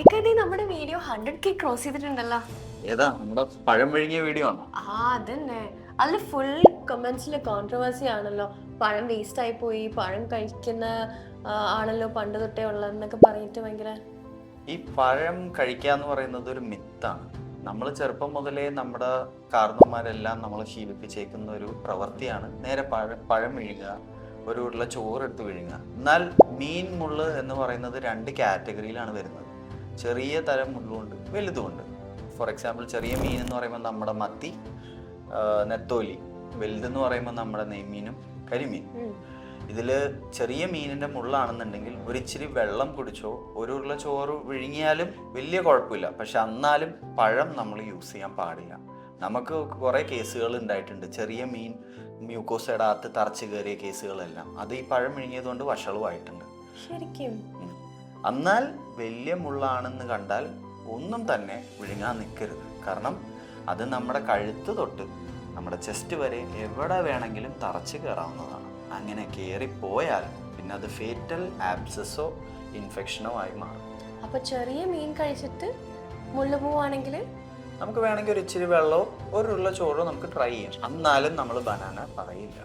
ഇക്ക, നമ്മുടെ video hundred K cross ചെയ്തിട്ടുണ്ടല്ലോ. ഏതാ? നമ്മുടെ പഴം വിഴുങ്ങിയ വീഡിയോ ആണോ? ആ അതന്നെ. അതിൽ ഫുൾ കമന്റ്സിൽ കോൺട്രവേഴ്സി ആണല്ലോ. പഴം വേസ്റ്റ് ആയി പോയി പഴം കഴിക്കുന്ന ആ, ആണല്ലോ പണ്ട് തൊട്ടേ ഉള്ളതെന്നൊക്കെ പറഞ്ഞിട്ട് ഭയങ്കര ഈ പഴം കഴിക്കുക എന്ന് പറയുന്നത് ഒരു മിത്താണ് നമ്മൾ ചെറുപ്പം മുതലേ നമ്മുടെ കാർന്നന്മാരെല്ലാം നമ്മൾ ശീലിപ്പിച്ചേക്കുന്ന ഒരു പ്രവൃത്തിയാണ് നേരെ പഴം പഴം വിഴുങ്ങുക ഒരു ഉരുള ചോറ് എടുത്ത് വിഴുങ്ങുക. എന്നാൽ മീൻ മുള്ള് എന്ന് പറയുന്നത് രണ്ട് കാറ്റഗറിയിലാണ് വരുന്നത്. ചെറിയ തരം മുള്ളുണ്ട് വലുതുമുണ്ട് ഫോർ എക്സാമ്പിൾ ചെറിയ മീൻ എന്ന് പറയുമ്പോൾ നമ്മുടെ മത്തി നെത്തോലി. വലുതെന്ന് പറയുമ്പോൾ നമ്മുടെ നെയ്മീനും കരിമീൻ. ഇതിൽ ചെറിയ മീനിന്റെ മുള്ളാണെന്നുണ്ടെങ്കിൽ ഒരു ഇച്ചിരി വെള്ളം കുടിച്ചോ ഒരു ഉരുള ചോറ് വിഴുങ്ങിയാലും വലിയ കുഴപ്പമില്ല. പക്ഷെ എന്നാലും പഴം നമ്മൾ യൂസ് ചെയ്യാൻ പാടില്ല. നമുക്ക് കുറേ കേസുകൾ ഉണ്ടായിട്ടുണ്ട്. ചെറിയ മീൻ മ്യൂക്കോസയുടെ അകത്ത് തറച്ചു കയറിയ കേസുകളെല്ലാം. അത് ഈ പഴം വിഴുങ്ങിയതുകൊണ്ട് വഷളുമായിട്ടുണ്ട് ശരിക്കും. എന്നാൽ വലിയ മുള്ളാണെന്ന് കണ്ടാൽ ഒന്നും തന്നെ വിഴുങ്ങാൻ നിൽക്കരുത്. കാരണം അത് നമ്മുടെ കഴുത്ത് തൊട്ട് നമ്മുടെ ചെസ്റ്റ് വരെ എവിടെ വേണമെങ്കിലും തറച്ച് കയറാവുന്നതാണ്. അങ്ങനെ കയറിപ്പോയാൽ പിന്നെ അത് ഫേറ്റൽ ആബ്സസോ ഇൻഫെക്ഷനോ ആയി മാറും. അപ്പോൾ ചെറിയ മീൻ കഴിച്ചിട്ട് മുള്ളു പോവാണെങ്കിൽ? നമുക്ക് വേണമെങ്കിൽ ഒരു ഇച്ചിരി വെള്ളമോ ഒരു ഉരുള ചോറോ നമുക്ക് ട്രൈ ചെയ്യാം. എന്നാലും നമ്മൾ ബനാന പറയില്ല.